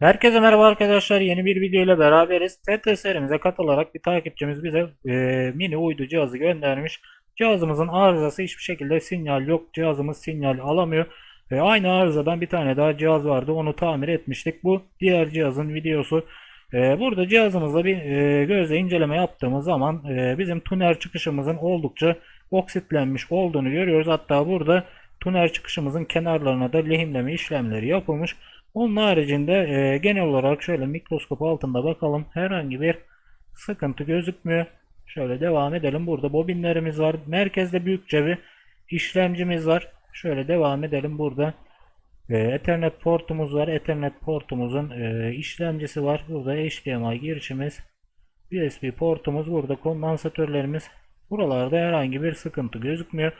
Herkese merhaba arkadaşlar. Yeni bir video ile beraberiz. TT serimize katılarak bir takipçimiz bize e, mini uydu cihazı göndermiş. Cihazımızın arızası hiçbir şekilde sinyal yok. Cihazımız sinyal alamıyor. E, aynı arızadan bir tane daha cihaz vardı. Onu tamir etmiştik. Bu diğer cihazın videosu. E, burada cihazımızla bir e, gözle inceleme yaptığımız zaman e, bizim tuner çıkışımızın oldukça oksitlenmiş olduğunu görüyoruz. Hatta burada tuner çıkışımızın kenarlarına da lehimleme işlemleri yapılmış. Onun haricinde e, genel olarak şöyle mikroskop altında bakalım. Herhangi bir sıkıntı gözükmüyor. Şöyle devam edelim. Burada bobinlerimiz var. Merkezde büyükçe bir işlemcimiz var. Şöyle devam edelim. Burada e, Ethernet portumuz var. Ethernet portumuzun e, işlemcisi var. Burada HDMI girişimiz. USB portumuz. Burada kondansatörlerimiz. Buralarda herhangi bir sıkıntı gözükmüyor.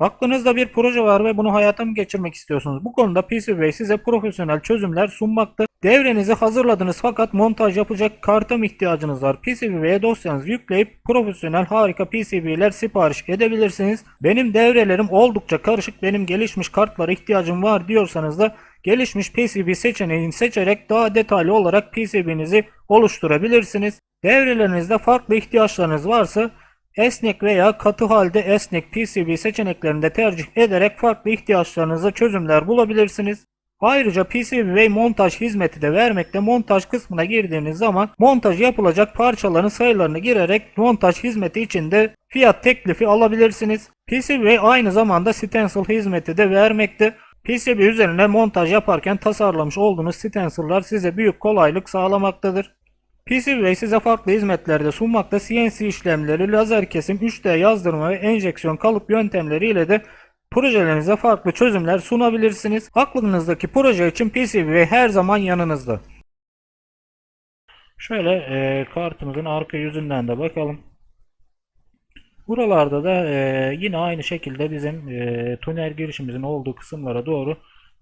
Aklınızda bir proje var ve bunu hayata mı geçirmek istiyorsunuz? Bu konuda PCBWay size profesyonel çözümler sunmakta. Devrenizi hazırladınız fakat montaj yapacak karta mı ihtiyacınız var? PCBWay'e dosyanızı yükleyip profesyonel harika PCB'ler sipariş edebilirsiniz. Benim devrelerim oldukça karışık, benim gelişmiş kartlara ihtiyacım var diyorsanız da gelişmiş PCB seçeneğini seçerek daha detaylı olarak PCB'nizi oluşturabilirsiniz. Devrelerinizde farklı ihtiyaçlarınız varsa Esnek veya katı halde esnek PCB seçeneklerinde tercih ederek farklı ihtiyaçlarınıza çözümler bulabilirsiniz. Ayrıca PCB montaj hizmeti de vermekte. Montaj kısmına girdiğiniz zaman montaj yapılacak parçaların sayılarını girerek montaj hizmeti için de fiyat teklifi alabilirsiniz. PCB aynı zamanda stencil hizmeti de vermekte. PCB üzerine montaj yaparken tasarlamış olduğunuz stencil'lar size büyük kolaylık sağlamaktadır. PCBWay size farklı hizmetlerde sunmakta CNC işlemleri, lazer kesim, 3D yazdırma ve enjeksiyon kalıp yöntemleriyle de projelerinize farklı çözümler sunabilirsiniz. Aklınızdaki proje için PCBWay her zaman yanınızda. Şöyle e, kartımızın arka yüzünden de bakalım. Buralarda da e, yine aynı şekilde bizim e, tuner girişimizin olduğu kısımlara doğru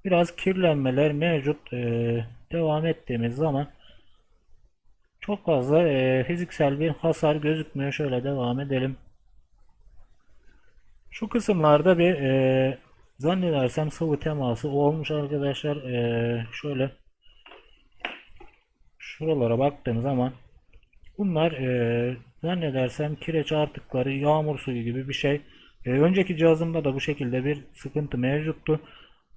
biraz kirlenmeler mevcut. E, devam ettiğimiz zaman çok fazla e, fiziksel bir hasar gözükmüyor. Şöyle devam edelim. Şu kısımlarda bir e, zannedersem sıvı teması olmuş arkadaşlar. E, şöyle şuralara baktığım zaman bunlar e, zannedersem kireç artıkları, yağmur suyu gibi bir şey. E, önceki cihazımda da bu şekilde bir sıkıntı mevcuttu.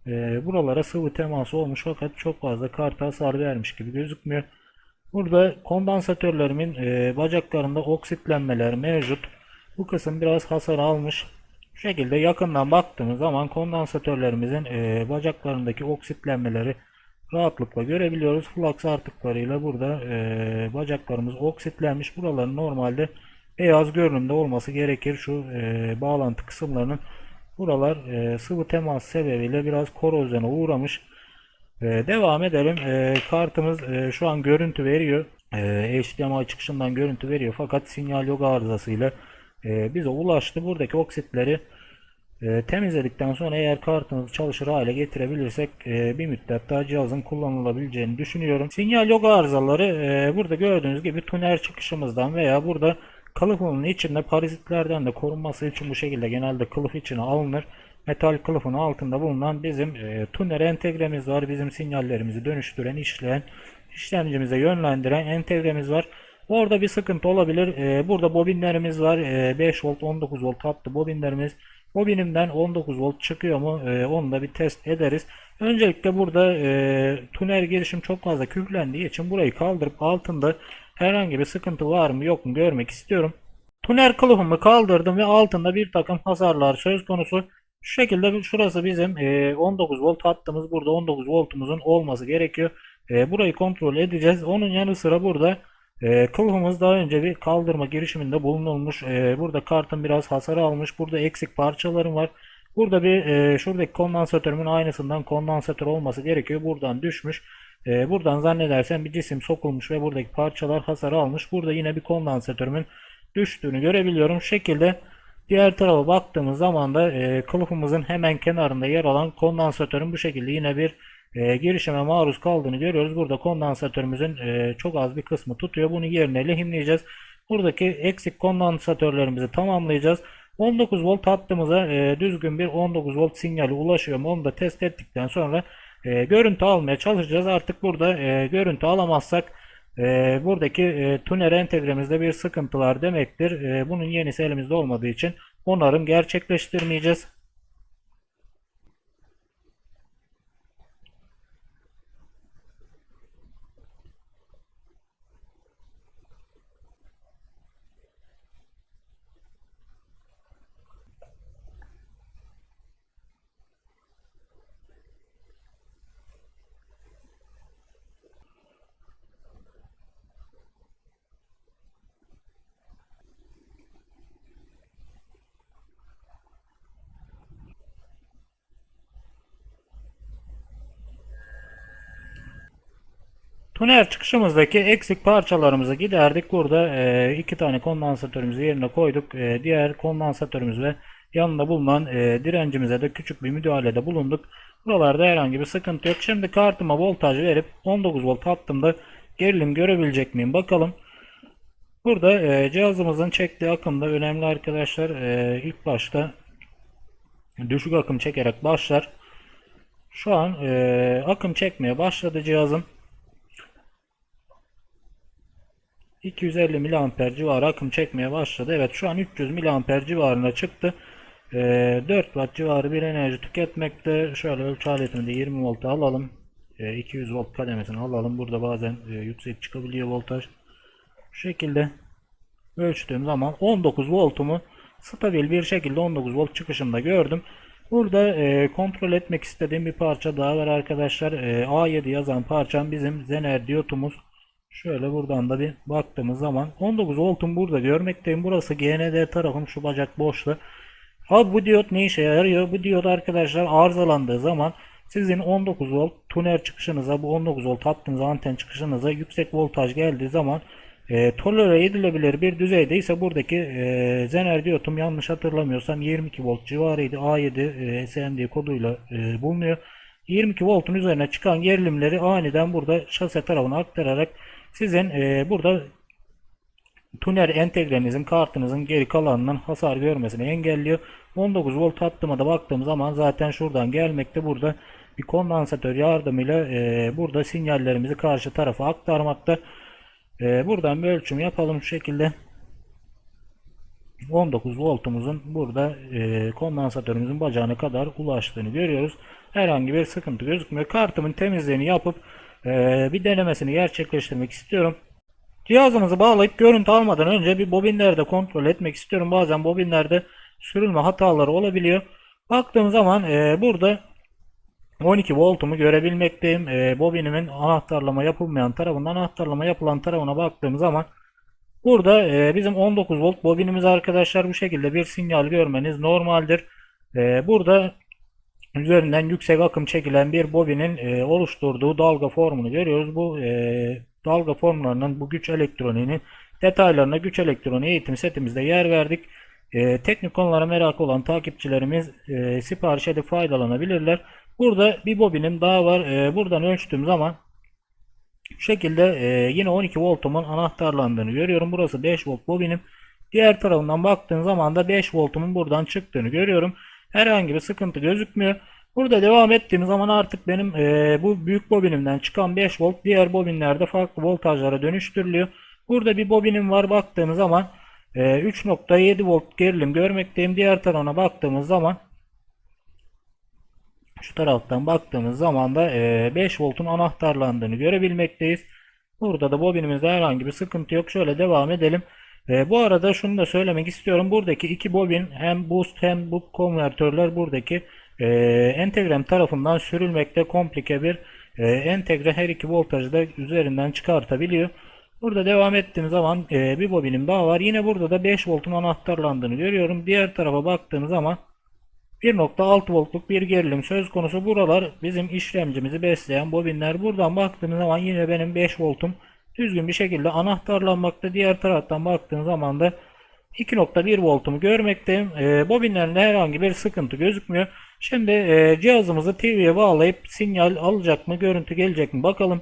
E, buralara sıvı teması olmuş fakat çok fazla karta hasar vermiş gibi gözükmüyor. Burada kondansatörlerimin e, bacaklarında oksitlenmeler mevcut. Bu kısım biraz hasar almış. Bu şekilde yakından baktığımız zaman kondansatörlerimizin e, bacaklarındaki oksitlenmeleri rahatlıkla görebiliyoruz. Flux artıklarıyla burada e, bacaklarımız oksitlenmiş. Buraların normalde beyaz görünümde olması gerekir. Şu e, bağlantı kısımlarının buralar e, sıvı temas sebebiyle biraz korozyona uğramış. Ee, devam edelim. Ee, kartımız e, şu an görüntü veriyor. Ee, HDMI çıkışından görüntü veriyor. Fakat sinyal yok arızasıyla e, bize ulaştı. Buradaki oksitleri e, temizledikten sonra eğer kartımızı çalışır hale getirebilirsek e, bir müddet daha cihazın kullanılabileceğini düşünüyorum. Sinyal yok arızaları e, burada gördüğünüz gibi tuner çıkışımızdan veya burada kılıfının içinde parazitlerden de korunması için bu şekilde genelde kılıf içine alınır metal kılıfın altında bulunan bizim e, tuner entegremiz var. Bizim sinyallerimizi dönüştüren, işleyen, işlemcimize yönlendiren entegremiz var. Orada bir sıkıntı olabilir. E, burada bobinlerimiz var. E, 5 volt 19 volt hattı bobinlerimiz. Bobinimden 19 volt çıkıyor mu? E, onu da bir test ederiz. Öncelikle burada e, tuner girişim çok fazla küflendiği için burayı kaldırıp altında herhangi bir sıkıntı var mı yok mu görmek istiyorum. Tuner kılıfımı kaldırdım ve altında bir takım hasarlar söz konusu. Şu şekilde şurası bizim 19 e, volt hattımız. Burada 19 voltumuzun olması gerekiyor. E, burayı kontrol edeceğiz. Onun yanı sıra burada e, kılıfımız daha önce bir kaldırma girişiminde bulunulmuş. Burada kartın biraz hasar almış. Burada eksik parçalarım var. Burada bir şuradaki kondansatörümün aynısından kondansatör olması gerekiyor. Buradan düşmüş. Buradan zannedersem bir cisim sokulmuş ve buradaki parçalar hasar almış. Burada yine bir kondansatörümün düştüğünü görebiliyorum. Şu şekilde Diğer tarafa baktığımız zaman da e, kılıfımızın hemen kenarında yer alan kondansatörün bu şekilde yine bir e, girişime maruz kaldığını görüyoruz. Burada kondansatörümüzün e, çok az bir kısmı tutuyor. Bunu yerine lehimleyeceğiz. Buradaki eksik kondansatörlerimizi tamamlayacağız. 19 volt hattımıza e, düzgün bir 19 volt sinyali ulaşıyor mu onu da test ettikten sonra e, görüntü almaya çalışacağız. Artık burada e, görüntü alamazsak e, buradaki e, tuner entegremizde bir sıkıntı var demektir. E, bunun yenisi elimizde olmadığı için onarım gerçekleştirmeyeceğiz. Tuner çıkışımızdaki eksik parçalarımızı giderdik. Burada e, iki tane kondansatörümüzü yerine koyduk. E, diğer kondansatörümüz ve yanında bulunan e, direncimize de küçük bir müdahalede bulunduk. Buralarda herhangi bir sıkıntı yok. Şimdi kartıma voltaj verip 19 volt attığımda gerilim görebilecek miyim bakalım. Burada e, cihazımızın çektiği akım da önemli arkadaşlar. E, ilk başta düşük akım çekerek başlar. Şu an e, akım çekmeye başladı cihazım. 250 miliamper civarı akım çekmeye başladı. Evet şu an 300 miliamper civarına çıktı. Ee, 4 watt civarı bir enerji tüketmekte. Şöyle ölçü aletini de 20 volta alalım. Ee, 200 volt kademesini alalım. Burada bazen e, yüksek çıkabiliyor voltaj. Şu şekilde ölçtüğüm zaman 19 voltumu stabil bir şekilde 19 volt çıkışında gördüm. Burada e, kontrol etmek istediğim bir parça daha var arkadaşlar. E, A7 yazan parçam bizim Zener diyotumuz. Şöyle buradan da bir baktığımız zaman 19 voltun burada görmekteyim. Burası GND tarafım şu bacak boşlu. Abi bu diyot ne işe yarıyor? Bu diyot arkadaşlar arızalandığı zaman sizin 19 volt tuner çıkışınıza bu 19 volt hattınıza anten çıkışınıza yüksek voltaj geldiği zaman e, tolere edilebilir bir düzeyde ise buradaki e, Zener diyotum yanlış hatırlamıyorsam 22 volt civarıydı. A7 e, SMD koduyla e, bulunuyor. 22 voltun üzerine çıkan gerilimleri aniden burada şase tarafına aktararak sizin e, burada tuner entegrenizin kartınızın geri kalanının hasar görmesini engelliyor. 19 volt hattıma da baktığım zaman zaten şuradan gelmekte burada bir kondansatör yardımıyla e, burada sinyallerimizi karşı tarafa aktarmakta. E, buradan bir ölçüm yapalım şu şekilde. 19 voltumuzun burada e, kondansatörümüzün bacağına kadar ulaştığını görüyoruz. Herhangi bir sıkıntı gözükmüyor. Kartımın temizliğini yapıp e, bir denemesini gerçekleştirmek istiyorum. Cihazımızı bağlayıp görüntü almadan önce bir bobinleri de kontrol etmek istiyorum. Bazen bobinlerde sürülme hataları olabiliyor. Baktığım zaman e, burada 12 voltumu görebilmekteyim. E, bobinimin anahtarlama yapılmayan tarafından anahtarlama yapılan tarafına baktığım zaman burada e, bizim 19 volt bobinimiz arkadaşlar bu şekilde bir sinyal görmeniz normaldir. Burada üzerinden yüksek akım çekilen bir bobinin e, oluşturduğu dalga formunu görüyoruz. Bu e, dalga formlarının bu güç elektroniğinin detaylarına güç elektroniği eğitim setimizde yer verdik. E, teknik konulara merak olan takipçilerimiz e, sipariş edip faydalanabilirler. Burada bir bobinim daha var. E, buradan ölçtüğüm zaman şu şekilde e, yine 12 voltumun anahtarlandığını görüyorum. Burası 5 volt bobinim. Diğer tarafından baktığım zaman da 5 voltumun buradan çıktığını görüyorum. Herhangi bir sıkıntı gözükmüyor. Burada devam ettiğim zaman artık benim e, bu büyük bobinimden çıkan 5 volt diğer bobinlerde farklı voltajlara dönüştürülüyor. Burada bir bobinim var baktığımız zaman e, 3.7 volt gerilim görmekteyim. Diğer tarafına baktığımız zaman şu taraftan baktığımız zaman da e, 5 voltun anahtarlandığını görebilmekteyiz. Burada da bobinimizde herhangi bir sıkıntı yok. Şöyle devam edelim. E, bu arada şunu da söylemek istiyorum. Buradaki iki bobin hem boost hem bu konvertörler buradaki e, entegrem tarafından sürülmekte komplike bir e, entegre her iki voltajı da üzerinden çıkartabiliyor. Burada devam ettiğim zaman e, bir bobinim daha var. Yine burada da 5 voltun anahtarlandığını görüyorum. Diğer tarafa baktığım zaman 1.6 voltluk bir gerilim söz konusu. Buralar bizim işlemcimizi besleyen bobinler. Buradan baktığım zaman yine benim 5 voltum düzgün bir şekilde anahtarlanmakta. Diğer taraftan baktığım zaman da 2.1 voltumu görmekteyim. E, bobinlerinde herhangi bir sıkıntı gözükmüyor. Şimdi e, cihazımızı TV'ye bağlayıp sinyal alacak mı, görüntü gelecek mi bakalım.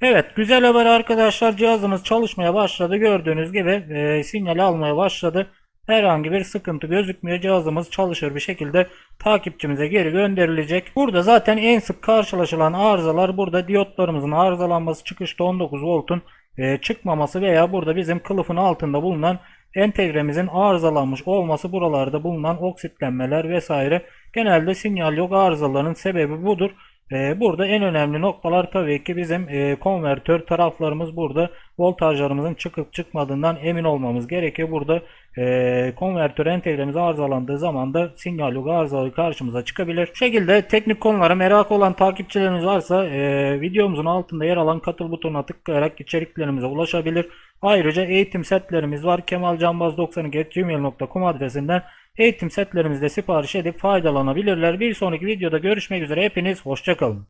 Evet güzel haber arkadaşlar cihazımız çalışmaya başladı gördüğünüz gibi e, sinyal almaya başladı herhangi bir sıkıntı gözükmüyor. Cihazımız çalışır bir şekilde takipçimize geri gönderilecek. Burada zaten en sık karşılaşılan arızalar burada diyotlarımızın arızalanması çıkışta 19 voltun e, çıkmaması veya burada bizim kılıfın altında bulunan entegremizin arızalanmış olması buralarda bulunan oksitlenmeler vesaire genelde sinyal yok arızaların sebebi budur. E, burada en önemli noktalar tabii ki bizim e, konvertör taraflarımız burada voltajlarımızın çıkıp çıkmadığından emin olmamız gerekiyor. Burada e, konvertör entegremiz arızalandığı zaman da sinyal yok arızalı karşımıza çıkabilir. Bu şekilde teknik konulara merak olan takipçilerimiz varsa e, videomuzun altında yer alan katıl butonuna tıklayarak içeriklerimize ulaşabilir. Ayrıca eğitim setlerimiz var. kemalcanbaz92.gmail.com adresinden eğitim setlerimizde sipariş edip faydalanabilirler. Bir sonraki videoda görüşmek üzere. Hepiniz hoşçakalın.